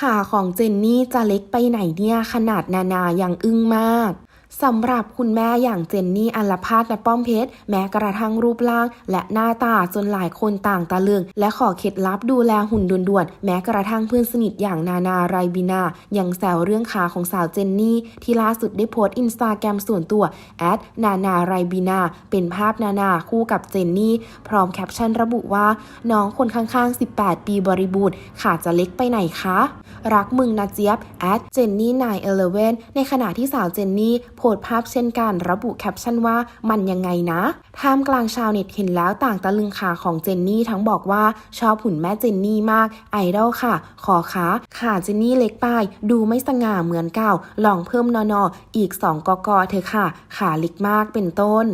ขาของเจนนี่จะเล็กไปไหนเนี่ยขนาดนานายังอึ้งมากสำหรับคุณแม่อย่างเจนนี่อัลพาดและป้อมเพชร แม้กระทั่งรูปร่าง และหน้าตาจนหลายคนต่างตะลึง และขอเคล็ดลับดูแลหุ่นด่วนๆ แม้กระทั่งเพื่อนสนิทอย่างนานาไรบินายังแซวเรื่องขาของสาวเจนนี่ ที่ล่าสุดได้โพสต์อินสตาแกรมส่วนตัวแอดนานาไรบินาเป็นภาพนานาคู่กับเจนนี่ พร้อมแคปชั่นระบุว่า น้องคนข้างๆ 18 ปีบริบูรณ์ขาจะเล็กไปไหนคะ รักมึงนะเจี๊ยบแอดเจนนี่นายเอเลเวนในขณะที่สาวเจนนี่โพสภาพเช่นกันระบุแคปชั่นว่ามันยังไงนะท่ามกลางชาวเน็ตเห็นแล้วต่างตะลึงขาของเจนนี่ทั้งบอกว่าชอบหุ่นแม่เจนนี่มากไอดอลค่ะ ขอขาขาเจนนี่เล็กไปดูไม่สง่าเหมือนเก่าลองเพิ่มนอนออีก 2กกเธอค่ะ ขาเล็กมากเป็นต้น